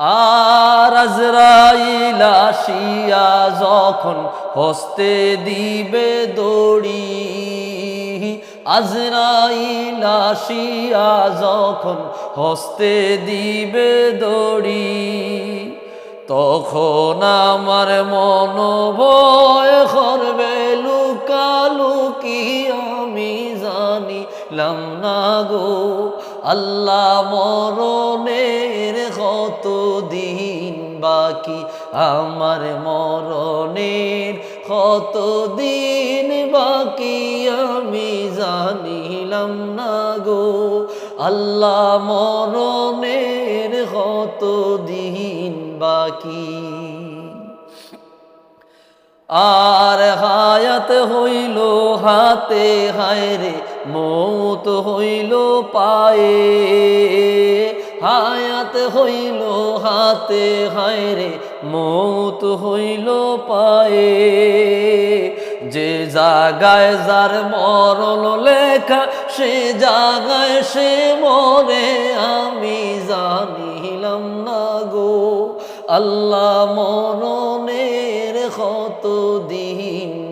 আর আজরাইল আসিয়া যখন হস্তে দিবে দড়ি, আজরাইল আসিয়া যখন হস্তে দিবে দড়ি, তখন আমার মন ভয় করবে লুকালুকি, আমি জানিলাম না গো, আল্লাহ মরণের বাকি আমার মরণের কত দিন বাকি আমি জানিলাম না গো। আল্লাহ মরণের কত দিন বাকি? আর হায়াত হইল হাতে হায় রে মৌত হইল পায়ে। হায়াত হইল হাতে হায়রে মৌত হইল পায়ে। যে জাগায় যার মরল লেখা, সে জাগায় সে মরে, আমি জানিলাম না গো, আল্লাহ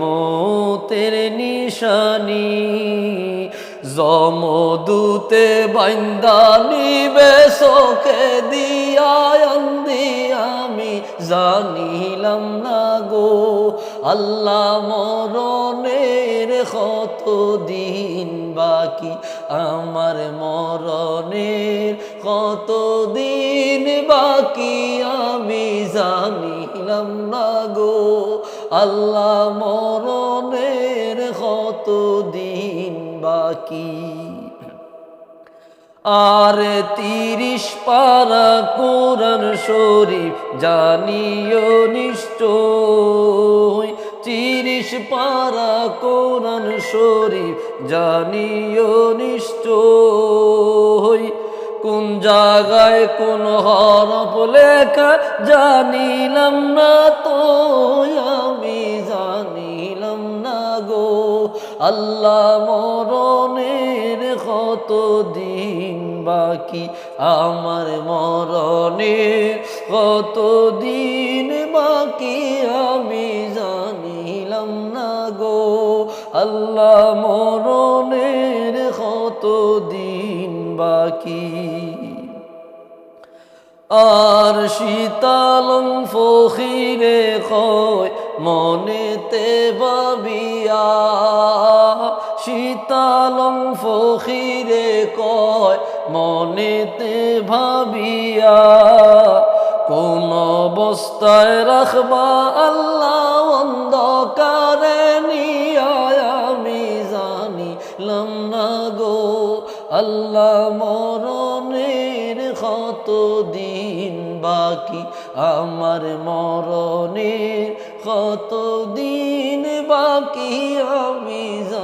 মৌতের নিশানি জমদূতে বান্দানি বেশকে দিয়া আন্দি আমি জানিলাম না গো। আল্লাহ মরণের কত দিন বাকি, আমার মরণের কত দিন বাকি, আমি জানিলাম না গো। আল্লাহ মরণের কত দিন বাকি? আর তিরিশ পারা কোরআন শরীফ জানিও নিশ্চয়। তিরিশ পারা কোরআন শরীফ জানিও নিশ্চয়। কোন জায়গায় কোন হরফ লেখা জানিলাম না তো। আল্লাহ মরণের কত দিন বাকি? আমার মরণের কত দিন বাকি? আমি জানিলাম না গো। আল্লাহ মরণের কত দিন বাকি? আর শীতালং ফখিরে কয়, মনেতে বাবিয়া শীতালং ফখিরে কয়, মনেতে ভাবিয়া, কোন অবস্থায় রাখবা আল্লাহ অন্ধকারে নিয়ায় আমি জানিলাম না গো, আল্লাহ মরণের কত দিন বাকি, আমার মরণের কত দিন বাকি, আমি জানিলাম